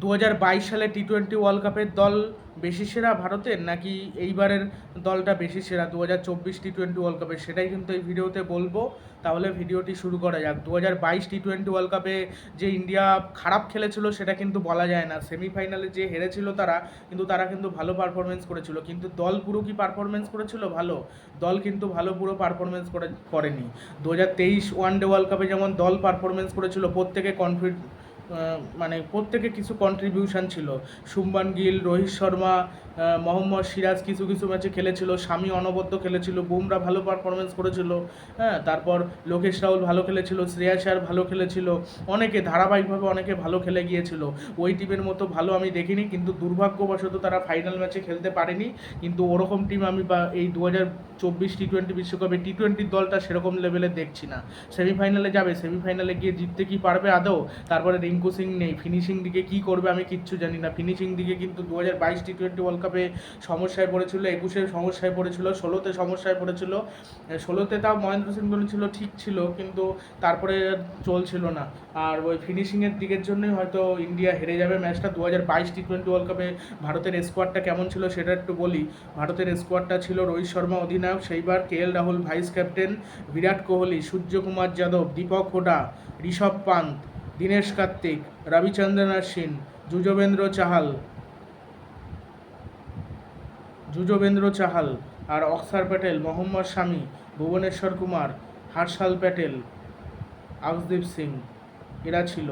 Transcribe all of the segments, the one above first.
দু হাজার বাইশ সালে টি টোয়েন্টি ওয়ার্ল্ড কাপের দল বেশি সেরা ভারতের নাকি এইবারের দলটা বেশি সেরা? দু হাজার চব্বিশ টি টোয়েন্টি ওয়ার্ল্ড কাপের সেটাই কিন্তু এই ভিডিওতে বলব। তাহলে ভিডিওটি শুরু করা যাক। দু হাজার বাইশ টি টোয়েন্টি ওয়ার্ল্ড কাপে যে ইন্ডিয়া খারাপ খেলেছিল সেটা কিন্তু বলা যায় না। সেমিফাইনালে যে হেরেছিল তারা, কিন্তু তারা কিন্তু ভালো পারফরমেন্স করেছিল। কিন্তু দল পুরো কি পারফরমেন্স করেছিল? ভালো। দল কিন্তু ভালো পুরো পারফরমেন্স করে, করেনি। দু হাজার তেইশ ওয়ান ডে ওয়ার্ল্ড কাপে যেমন দল পারফরমেন্স করেছিল, প্রত্যেকে কনফিড মানে প্রত্যেকে কিছু কন্ট্রিবিউশন ছিল। শুভমান গিল রোহিত শর্মা মোহাম্মদ সিরাজ কিছু কিছু ম্যাচে খেলেছিল স্বামী অনবদ্য খেলেছিল, বুমরা ভালো পারফরমেন্স করেছিল হ্যাঁ তারপর লোকেশ রাহুল ভালো খেলেছিল শ্রেয়াস আয়ার ভালো খেলেছিল, অনেকে ধারাবাহিকভাবে অনেকে ভালো খেলে গিয়েছিল। ওই টিমের মতো ভালো আমি দেখিনি, কিন্তু দুর্ভাগ্যবশত তারা ফাইনাল ম্যাচে খেলতে পারেনি, কিন্তু ওরকম টিম আমি বা এই দু হাজার চব্বিশ টি টোয়েন্টি বিশ্বকাপে টি টোয়েন্টির দলটা সেরকম লেভেলে দেখছি না। সেমিফাইনালে যাবে সেমিফাইনালে গিয়ে জিততে কি পারবে আদৌ? তারপরে রিঙ্কু সিং নেই, ফিনিশিং দিকে কি করবে আমি কিচ্ছু জানি না। ফিনিশিং দিকে কিন্তু দু হাজার বাইশ টি টোয়েন্টি ওয়ার্ল্ড কাপে সমস্যায় পড়েছিল একুশে সমস্যায় পড়েছিল, ষোলোতে সমস্যায় পড়েছিল। ষোলোতে তাও মহেন্দ্র সিং ধোনি ছিল, ঠিক ছিল, কিন্তু তারপরে চলছিল না। আর ওই ফিনিশিংয়ের দিকের জন্যই হয়তো ইন্ডিয়া হেরে যাবে ম্যাচটা। দু হাজার বাইশ টি টোয়েন্টি ওয়ার্ল্ড কাপে ভারতের স্কোয়াডটা কেমন ছিল সেটা একটু বলি। ভারতের স্কোয়াডটা ছিল রোহিত শর্মা অধিনায়ক, সেইবার K L Rahul vice captain Virat Kohli, Suryakumar Yadav, Deepak Hooda, Rishabh Pant, Dinesh Karthik Ravichandran Ashwin Yuzvendra Chahal Yuzvendra Chahal আর অক্সার প্যাটেল, মোহাম্মদ স্বামী ভুবনেশ্বর কুমার হার্ষাল প্যাটেল আকসদীপ সিং, এরা ছিল।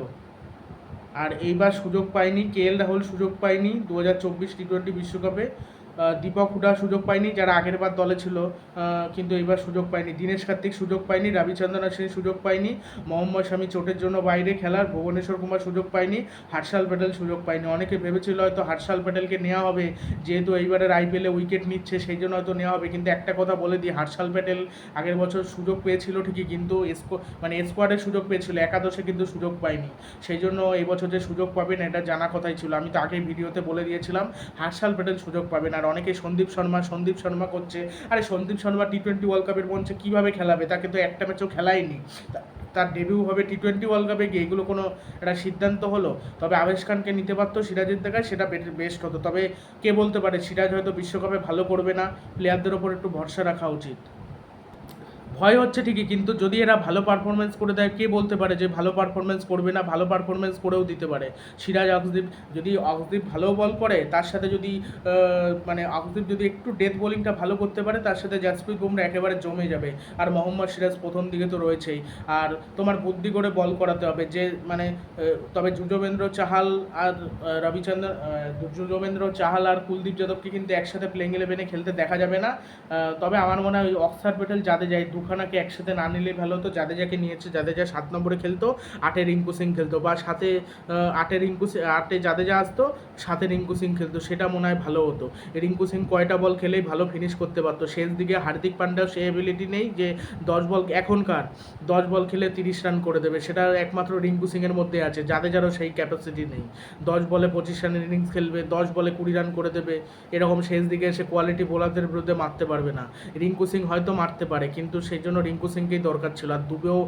আর এইবার সুযোগ পায়নি, কে এল রাহুল সুযোগ পায়নি, দু হাজার চব্বিশ টি টোয়েন্টি বিশ্বকাপে। দীপক হুডা সুযোগ পায়নি, যারা আগের বার দলে ছিল কিন্তু এইবার সুযোগ পায়নি। দীনেশ কার্তিক সুযোগ পায়নি, রবিচন্দ্রন অশ্বিন সুযোগ পায়নি, মোহাম্মদ শামি চোটের জন্য বাইরে খেলার, ভুবনেশ্বর কুমার সুযোগ পায়নি, হার্ষাল প্যাটেল সুযোগ পায়নি। অনেকে ভেবেছিল হয়তো হার্ষাল প্যাটেলকে নেওয়া হবে, যেহেতু এইবারের আইপিএলে উইকেট নিচ্ছে সেই জন্য হয়তো নেওয়া হবে, কিন্তু একটা কথা বলে দিই, হার্ষাল প্যাটেল আগের বছর সুযোগ পেয়েছিল ঠিকই, কিন্তু মানে স্কোয়াডে সুযোগ পেয়েছিল, একাদশে কিন্তু সুযোগ পায়নি। সেই জন্য এই বছর যে সুযোগ পাবেন, এটা জানা কথাই ছিল। আমি তো আগেই ভিডিওতে বলে দিয়েছিলাম, হার্ষাল প্যাটেল সুযোগ পাবেন, আর অনেকে সন্দীপ শর্মা সন্দীপ শর্মা করছে, আরে Sandeep Sharma T twenty world কাপের মঞ্চে কীভাবে খেলাবে? তাকে তো একটা ম্যাচও খেলায়নি তার ডেবিউ হবে টি টোয়েন্টি ওয়ার্ল্ড কাপে গিয়ে, এগুলো কোনো একটা সিদ্ধান্ত হলো? তবে আবেশ খানকে নিতে পারতো সিরাজের দেখায়, সেটা বেস্ট হতো। তবে কে বলতে পারে, সিরাজ হয়তো বিশ্বকাপে ভালো করবে না। প্লেয়ারদের ওপর একটু ভরসা রাখা উচিত। ভয় হচ্ছে ঠিকই, কিন্তু যদি এরা ভালো পারফরমেন্স করে দেয়, কে বলতে পারে যে ভালো পারফরমেন্স করবে না, ভালো পারফরমেন্স করেও দিতে পারে? সিরাজ আকসদীপ যদি আকসদীপ ভালো বল করে, তার সাথে যদি মানে আকসদীপ যদি একটু ডেথ বোলিংটা ভালো করতে পারে, তার সাথে জাসপ্রীত বুমরা একেবারে জমে যাবে। আর মোহাম্মদ সিরাজ প্রথম দিকে তো রয়েছেই। আর তোমার বুদ্ধি করে বল করাতে হবে, যে মানে তবে যুজবেন্দ্র চাহাল আর রবিচন্দ্র যুজবেন্দ্র চাহাল আর কুলদীপ যাদবকে কিন্তু একসাথে প্লেইং ইলেভেনে খেলতে দেখা যাবে না। তবে আমার মনে হয় ওই অক্সার প্যাটেল জাদেজা এই দুখানাকে একসাথে না নিলে ভালো হতো। জাদেজাকে নিয়েছে, জাদেজা সাত নম্বরে খেলতো, আটে রিঙ্কু সিং খেলতো বা সাথে আটে রিঙ্কু সিং, আটে জাদেজা আসতো সাথে রিঙ্কু সিং খেলতো, সেটা মনে হয় ভালো হতো। রিঙ্কু সিং কয়টা বল খেলেই ভালো ফিনিশ করতে পারতো। শেষ দিকে হার্দিক পান্ডাও সে এবিলিটি নেই যে দশ বল এখনকার, দশ বল খেলে তিরিশ রান করে দেবে। সেটা একমাত্র রিঙ্কু সিংয়ের মধ্যে আছে যাদের জাদেজারও সেই ক্যাপাসিটি নেই। দশ বলে পঁচিশ রানের ইনিংস খেলবে, দশ বলে কুড়ি রান করে দেবে, এরকম শেষ দিকে এসে কোয়ালিটি বোলারদের বিরুদ্ধে মারতে পারবে না। রিঙ্কু সিং হয়তো মারতে পারে, কিন্তু সেই জন্য রিঙ্কু সিংকেই দরকার ছিল। আর দুবেও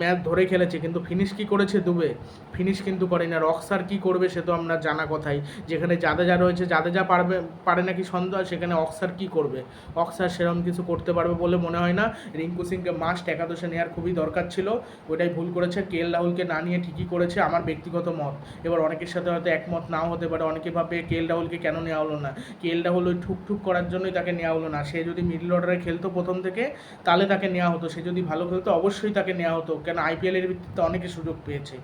ম্যাচ ধরে খেলেছে, কিন্তু ফিনিশ কি করেছে দুবে? ফিনিশ কিন্তু করেনি আর অক্সার কি করবে সে তো আমরা জানা কথাই। যেখানে জাদেজা রয়েছে, জাদেজা পারবে, পারে নাকি সন্দেহ, সেখানে অক্সার কি করবে? অক্সার সেরকম কিছু করতে পারবে বলে মনে হয় না। রিঙ্কু সিংকে মাস্ট একাদশে নেওয়ার খুবই দরকার ছিল। ওটাই ভুল করেছে। কে এল রাহুলকে না নিয়ে ঠিকই করেছে আমার ব্যক্তিগত মত। এবার অনেকের সাথে হয়তো একমত নাও হতে পারে। অনেকে ভাবে কে এল রাহুলকে কেন নেওয়া হলো না। কে এল রাহুল ওই ঠুক ঠুক করার জন্যই তাকে নেওয়া হলো না। সে যদি মিডল অর্ডারে খেলতো প্রথম থেকে তাহলে তাকে নেওয়া হতো, সে যদি ভালো খেলতো অবশ্যই তাকে নেওয়া হতো কেন আইপিএলের ভিত্তিতে অনেকে সুযোগ পেয়েছে,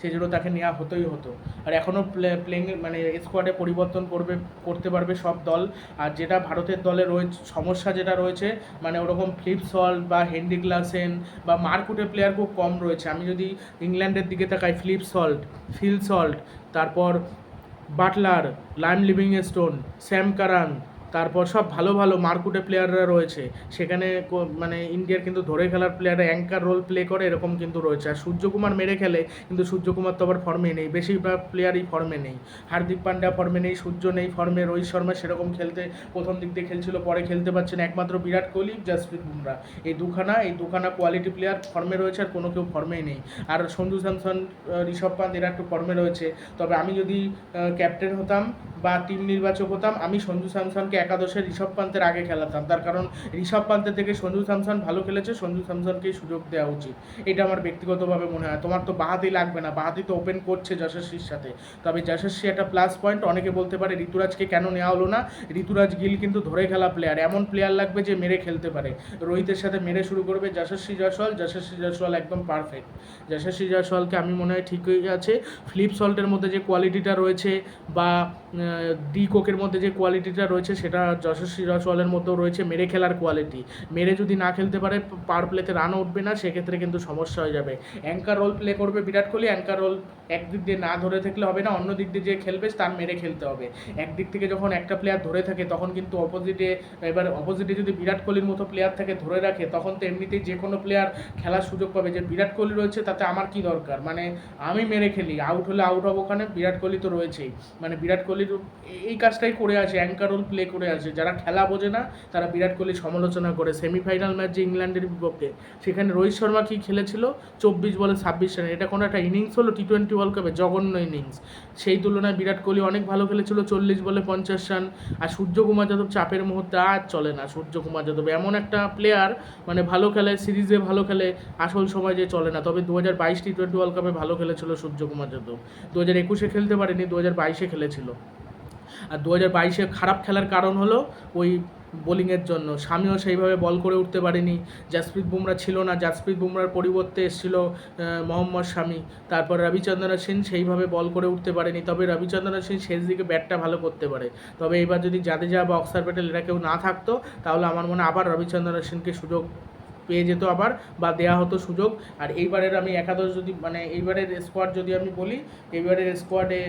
সেই জন্য তাকে নেওয়া হতোই হতো। আর এখনও প্লেইং মানে স্কোয়াডে পরিবর্তন করবে, করতে পারবে সব দল। আর যেটা ভারতের দলে রয়েছে, সমস্যা যেটা রয়েছে মানে ওরকম ফ্লিপ সল্ট বা হেনরি গ্লাসেন বা মার্কুটে প্লেয়ার খুব কম রয়েছে। আমি যদি ইংল্যান্ডের দিকে তাকাই ফ্লিপ সল্ট ফিল সল্ট তারপর Buttler Liam Livingstone Sam Curran তারপর সব ভালো ভালো মার্কুটে প্লেয়াররা রয়েছে। সেখানে মানে ইন্ডিয়ার কিন্তু ধরে খেলার প্লেয়াররা অ্যাঙ্কার রোল প্লে করে এরকম কিন্তু রয়েছে। আর সূর্যকুমার মেরে খেলে কিন্তু সূর্যকুমার তো আবার ফর্মে নেই। বেশিরভাগ প্লেয়ারই ফর্মে নেই। হার্দিক পান্ড্যা ফর্মে নেই, সূর্য নেই ফর্মে রোহিত শর্মা সেরকম খেলতে প্রথম দিক দিয়ে খেলছিল, পরে খেলতে পারছে না। একমাত্র বিরাট কোহলি, জাসপ্রীত বুমরা। এই দুখানা এই দুখানা কোয়ালিটি প্লেয়ার ফর্মে রয়েছে আর কোনো কেউ ফর্মেই নেই। আর সঞ্জু স্যামসন ঋষভ পান্ত এরা একটু ফর্মে রয়েছে। তবে আমি যদি ক্যাপ্টেন হতাম বা টিম নির্বাচক হতাম, আমি সঞ্জু স্যামসনকে একাদশে ঋষভ পান্তের আগে খেলাতাম। তার কারণ ঋষভ পান্তের থেকে সঞ্জু স্যামসন ভালো খেলেছে, সঞ্জু স্যামসনকেই সুযোগ দেওয়া উচিত। এটা আমার ব্যক্তিগতভাবে মনে হয়। তোমার তো বাহাতি লাগবে না। বাহাতি তো ওপেন করছে যশস্বীর সাথে। তবে যশস্বী একটা প্লাস পয়েন্ট অনেকে বলতে পারে ঋতুরাজকে কেন নেওয়া হলো না? ঋতুরাজ গিল কিন্তু ধরে খেলা প্লেয়ার এমন প্লেয়ার লাগবে যে মেরে খেলতে পারে। রোহিতের সাথে মেরে শুরু করবে যশস্বী জয়সওয়াল। যশস্বী জয়সওয়াল একদম পারফেক্ট যশস্বী জয়সওয়ালকে আমি মনে হয় ঠিকই আছে। ফ্লিপ সল্টের মধ্যে যে কোয়ালিটিটা রয়েছে বা ডি কোকের মধ্যে যে কোয়ালিটিটা রয়েছে, সেটা যশস্বী জয়সওয়ালের মধ্যেও রয়েছে, মেরে খেলার কোয়ালিটি মেরে যদি না খেলতে পারে পার প্লেতে রানও উঠবে না, সেক্ষেত্রে কিন্তু সমস্যা হয়ে যাবে। অ্যাঙ্কার রোল প্লে করবে বিরাট কোহলি অ্যাঙ্কার রোল একদিক দিয়ে না ধরে থাকলে হবে না, অন্য দিক দিয়ে যে খেলবে তার মেরে খেলতে হবে। একদিক থেকে যখন একটা প্লেয়ার ধরে থাকে, তখন কিন্তু অপোজিটে এবার অপোজিটে যদি বিরাট কোহলির মতো প্লেয়ার থাকে, ধরে রাখে, তখন তো এমনিতেই যে কোনো প্লেয়ার খেলার সুযোগ পাবে। যে বিরাট কোহলি রয়েছে, তাতে আমার কি দরকার? মানে আমি মেরে খেলি আউট হলে আউট হব ওখানে, বিরাট কোহলি তো রয়েছেই। মানে বিরাট কোহলির এই কাজটাই করে আসে অ্যাঙ্কার রোল প্লে করে আসে। যারা খেলা বোঝে না, তারা বিরাট কোহলি সমালোচনা করে। সেমিফাইনাল ম্যাচ ইংল্যান্ডের বিপক্ষে, সেখানে রোহিত শর্মা কি খেলেছিল? চব্বিশ বলে ছাব্বিশ রান এটা কোনো একটা ইনিংস হলো টি টোয়েন্টি ওয়ার্ল্ড কাপে জঘন্য ইনিংস। সেই তুলনায় বিরাট কোহলি অনেক ভালো খেলেছিল, চল্লিশ বলে পঞ্চাশ রান। আর সূর্যকুমার যাদব চাপের মুহূর্তে আর চলে না সূর্যকুমার যাদব। এমন একটা প্লেয়ার মানে ভালো খেলে, সিরিজে ভালো খেলে, আসল সময় যে চলে না। তবে দু হাজার বাইশ টি টোয়েন্টি ওয়ার্ল্ড কাপে ভালো খেলেছিল সূর্যকুমার যাদব। দু হাজার একুশে খেলতে পারেনি দু হাজার বাইশে খেলেছিল। আর দু হাজার বাইশে খারাপ খেলার কারণ হলো ওই বোলিংয়ের জন্য। স্বামীও সেইভাবে বল করে উঠতে পারেনি। জাসপ্রীত বুমরা ছিল না। জাসপ্রীত বুমরার পরিবর্তে এসেছিল মোহাম্মদ শামি। তারপর রবিচন্দ্রন সেন সেইভাবে বল করে উঠতে পারেনি। তবে রবিচন্দ্রন সেন শেষ দিকে ব্যাটটা ভালো করতে পারে। তবে এবার যদি জাদেজা বা অক্সার প্যাটেল এরা কেউ না থাকতো, তাহলে আমার মনে আবার রবিচন্দ্রন সেনকে সুযোগ পেয়ে যেত আবার বা দেয়া হতো সুযোগ। আর এইবারের আমি একাদশ যদি মানে এইবারের স্কোয়াড যদি আমি বলি, এইবারের স্কোয়াডে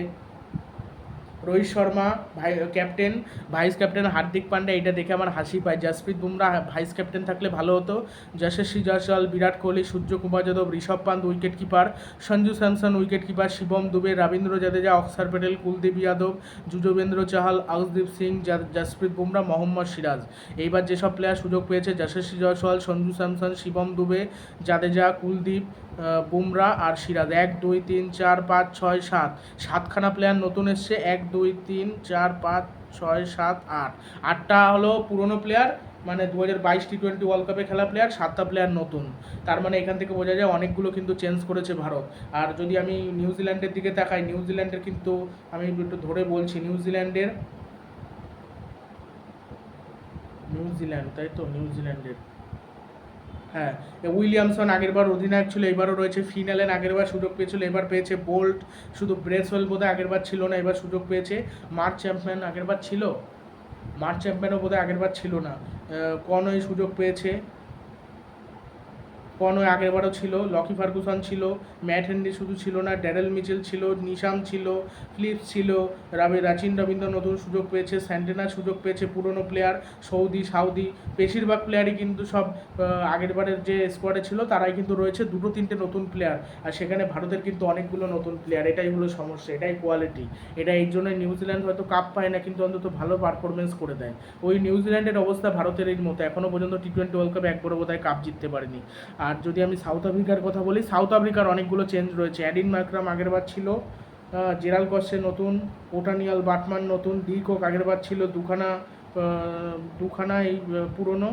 রোহিত শর্মা, ভাই captain vice captain Hardik Pandya এটা দেখে আমার হাসি পায়। জাসপ্রীত বুমরা ভাইস ক্যাপ্টেন থাকলে ভালো হতো। Yashasvi Jaiswal, Virat Kohli, Suryakumar Yadav, Rishabh Pant wicket keeper Sanju Samson wicket keeper Shivam Dube, Ravindra Jadeja, Axar Patel, Kuldeep Yadav, Yuzvendra Chahal Arshdeep Singh Jasprit Bumrah, Mohammed Siraj. এইবার যেসব player সুযোগ পেয়েছে, যশস্বী জয়সওয়াল, সঞ্জু স্যামসন, শিবম দুবে, জাদেজা, কুলদীপ বুমরা আর সিরাজ। এক, দুই, তিন, চার, পাঁচ, ছয়, সাত। সাতখানা প্লেয়ার নতুন এসছে। এক, দুই, তিন, চার, পাঁচ, ছয়, সাত, আট। আটটা হলো পুরনো প্লেয়ার মানে দু হাজার বাইশ টি টোয়েন্টি ওয়ার্ল্ড কাপে খেলা প্লেয়ার সাতটা প্লেয়ার নতুন। তার মানে এখান থেকে বোঝা যায় অনেকগুলো কিন্তু চেঞ্জ করেছে ভারত। আর যদি আমি নিউজিল্যান্ডের দিকে তাকাই নিউজিল্যান্ডের কিন্তু আমি একটু ধরে বলছি নিউজিল্যান্ডের নিউজিল্যান্ড তাই তো? নিউজিল্যান্ডের হ্যাঁ উইলিয়ামসন আগেরবার অধিনায়ক ছিল, এবারও রয়েছে ফিনালেন, আগেরবার সুযোগ পেয়েছিল, এবার পেয়েছে বোল্ট, শুধু ব্রেসওয়েল বোধহয় আগেরবার ছিল না, এবার সুযোগ পেয়েছে মার্চ চ্যাম্পিয়ন আগেরবার ছিল? মার্চ চ্যাম্পিয়নও বোধহয় আগেরবার ছিল না কনই সুযোগ পেয়েছে কনই আগেরবারও ছিল, লকি ফার্গুসন ছিল, ম্যাট হেনরি শুধু ছিল না, ড্যারেল মিচেল ছিল, নিশাম ছিল ফিলিপস ছিল, রাবে রাচিন রবীন্দ্র নতুন সুযোগ পেয়েছে স্যান্টেনা সুযোগ পেয়েছে, পুরনো প্লেয়ার সৌদি, সাউদি, বেশিরভাগ প্লেয়ারই কিন্তু সব আগেরবারের যে স্কোয়াডে ছিল, তারাই কিন্তু রয়েছে দুটো তিনটে নতুন প্লেয়ার আর সেখানে ভারতের কিন্তু অনেকগুলো নতুন প্লেয়ার এটাই হলো সমস্যা, এটাই কোয়ালিটি এটা এই জন্য নিউজিল্যান্ড হয়তো কাপ পায় না, কিন্তু অন্তত ভালো পারফরমেন্স করে দেয়। ওই নিউজিল্যান্ডের অবস্থা ভারতের এই মতো এখনও পর্যন্ত টি টোয়েন্টি ওয়ার্ল্ড কাপে একবারও বোধহয় কাপ জিততে পারেনি। আর যদি আমি সাউথ আফ্রিকার কথা বলি সাউথ আফ্রিকার অনেকগুলো চেঞ্জ রয়েছে। অ্যাডিন মাইক্রাম আগেরবার ছিল জেরাল কসে নতুন ওটানিয়াল বাটমান নতুন ডি কোক আগেরবার ছিল, দুখানা দুখানা এই পুরনো।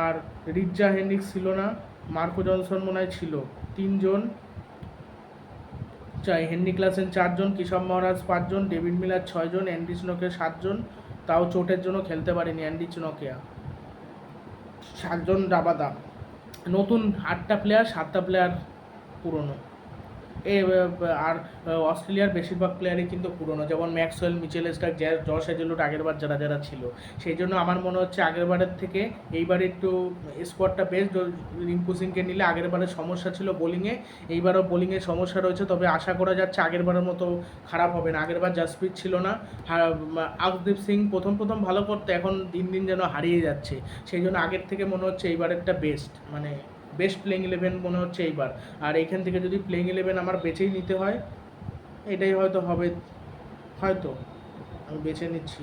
আর রিজ্জা হেন্ডিক্স ছিল না মার্কো জনসন মনে হয় ছিল, তিনজন। চাই হেনরি ক্লাসেন চারজন কিশব মহারাজ পাঁচজন ডেভিড মিলার ছয়জন অ্যান্ডি স্নোকে সাতজন। তাও চোটের জন্য খেলতে পারেনি অ্যান্ডি চুনকিয়া সাতজন ডাবাদা নতুন আটটা প্লেয়ার সাতটা প্লেয়ার পুরনো। আর অস্ট্রেলিয়ার বেশিরভাগ প্লেয়ারই কিন্তু পুরনো। যেমন ম্যাক্সওয়েল, মিচেল স্টার্ক জ্যা জশ হেজেলুট আগেরবার যারা যারা ছিল। সেই জন্য আমার মনে হচ্ছে আগেরবারের থেকে এইবার একটু স্কোয়াডটা বেশ রিঙ্কু সিংকে নিলে আগেরবারের সমস্যা ছিল বোলিংয়ে এইবারও বোলিংয়ের সমস্যা রয়েছে, তবে আশা করা যাচ্ছে আগেরবারের মতো খারাপ হবে না। আগেরবার জাসপ্রিত ছিল না। আকদীপ সিং প্রথম প্রথম ভালো করতে, এখন দিন দিন যেন হারিয়ে যাচ্ছে। সেই জন্য আগের থেকে মনে হচ্ছে এইবারেরটা বেস্ট মানে বেস্ট প্লেইং ইলেভেন মনে হচ্ছে এইবার। আর এখান থেকে যদি প্লেইং ইলেভেন আমার বেছেই নিতে হয়, এটাই হয়তো হবে, হয়তো আমি বেছে নিচ্ছি।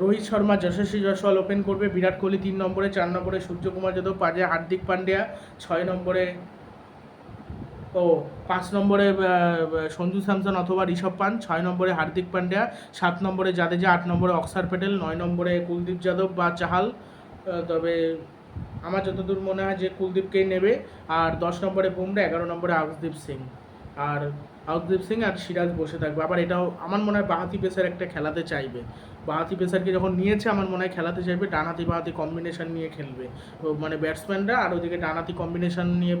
রোহিত শর্মা, যশস্বী জয়সওয়াল ওপেন করবে, বিরাট কোহলি তিন নম্বরে, চার নম্বরে সূর্যকুমার যাদব পাঁচে হার্দিক পান্ডিয়া, ছয় নম্বরে ও, পাঁচ নম্বরে সঞ্জু স্যামসন অথবা ঋষভ পান ছয় নম্বরে হার্দিক পান্ডিয়া, সাত নম্বরে জাদেজা, আট নম্বরে অক্সার প্যাটেল, নয় নম্বরে কুলদীপ যাদব বা চাহাল। তবে আমার যতদূর মনে হয় যে কুলদীপকেই নেবে। আর দশ নম্বরে বুমরা, এগারো নম্বরে আউসদীপ সিং। আর আউসদীপ সিং আর সিরাজ বসে থাকবে। আবার এটাও আমার মনে হয় বাহাতি পেসার একটা খেলাতে চাইবে। বাহাতি পেসারকে যখন নিয়েছে, আমার মনে হয় খেলাতে চাইবে, ডানহাতি বাহাতি কম্বিনেশন নিয়ে খেলবে। মানে ব্যাটসম্যানরা আর ওদিকে ডানহাতি কম্বিনেশন নিয়ে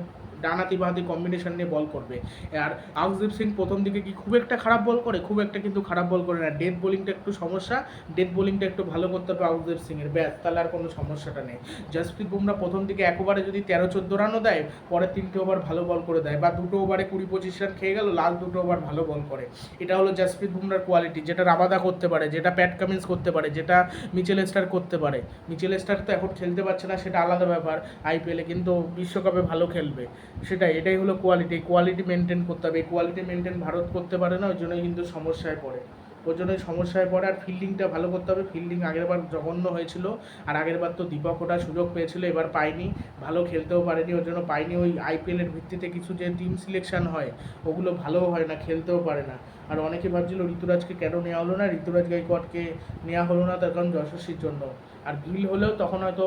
ডানাতি বাহাতি কম্বিনেশন নিয়ে বল করবে। আর আউসদীপ সিং প্রথম দিকে কি খুব একটা খারাপ বল করে? খুব একটা কিন্তু খারাপ বল করে না। ডেথ বোলিংটা একটু সমস্যা। ডেথ বোলিংটা একটু ভালো করতে হবে আউসদীপ সিংয়ের। ব্যাস, তাহলে আর কোনো সমস্যাটা নেই। জসপ্রীত বুমরা প্রথম দিকে এক ওভারে যদি তেরো চোদ্দ রানও দেয়, পরে তিনটে ওভার ভালো বল করে দেয়। বা দুটো ওভারে কুড়ি পঁচিশ রান খেয়ে গেল লাস্ট দুটো ওভার ভালো বল করে। এটা হলো জসপ্রীত বুমরার কোয়ালিটি যেটা রাবাদা করতে পারে, যেটা প্যাট কামিন্স করতে পারে, যেটা মিচেল স্টার করতে পারে। মিচেল স্টার তো এখন খেলতে পারছে না, সেটা আলাদা ব্যাপার আইপিএলে কিন্তু বিশ্বকাপে ভালো খেলবে। সেটাই, এটাই হলো কোয়ালিটি কোয়ালিটি মেনটেন করতে হবে। কোয়ালিটি মেনটেন ভারত করতে পারে না, ওই জন্যই কিন্তু সমস্যায় পড়ে। ওই জন্যই সমস্যায় পড়ে আর ফিল্ডিংটা ভালো করতে হবে। ফিল্ডিং আগেরবার জঘন্য হয়েছিল আর আগেরবার তো দীপক ওটা সুযোগ পেয়েছিল, এবার পায়নি। ভালো খেলতেও পারেনি, ওর জন্য পায়নি। ওই আইপিএলের ভিত্তিতে কিছু যে টিম সিলেকশন হয়, ওগুলো ভালোও হয় না, খেলতেও পারে না। আর অনেকে ভাবছিল ঋতুরাজকে কেন নেওয়া হলো না? ঋতুরাজ গাইকোয়াডকে নেওয়া হলো না তার কারণ যশস্বীর জন্য। আর গিল হলেও তখন হয়তো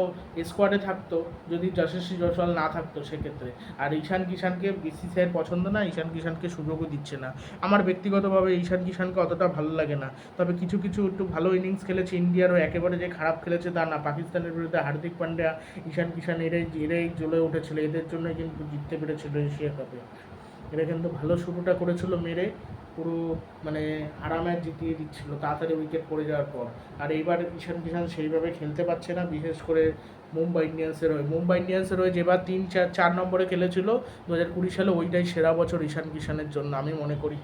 স্কোয়াডে থাকতো, যদি যশস্বী জয়সওয়াল না থাকতো সেক্ষেত্রে। আর ঈশান কিষানকে বিসিসিআইয়ের পছন্দ না, ঈশান কিষানকে সুযোগও দিচ্ছে না। আমার ব্যক্তিগতভাবে ঈশান কিষানকে অতটা ভালো লাগে না। তবে কিছু কিছু একটু ভালো ইনিংস খেলেছে ইন্ডিয়ারও একেবারে যে খারাপ খেলেছে তা না। পাকিস্তানের বিরুদ্ধে হার্দিক পান্ডিয়া, ঈশান কিষান এরাই এরাই জ্বলে উঠেছিল। এদের জন্যই কিন্তু জিততে পেরেছিল এশিয়া কাপে এরা কিন্তু ভালো শুরুটা করেছিল মেরে, পুরো মানে আরামে জিতিয়ে দিচ্ছিল তাড়াতাড়ি উইকেট পড়ে যাওয়ার পর। আর এইবার ঈশান কিষান সেইভাবে খেলতে পারছে না, বিশেষ করে মুম্বাই ইন্ডিয়ান্সের হয়ে। মুম্বাই ইন্ডিয়ান্সের হয়ে যেবার তিন, চার চার নম্বরে খেলেছিল দু হাজার কুড়ি সালে ওইটাই সেরা বছর ঈশান কিষানের জন্য, আমি মনে করি।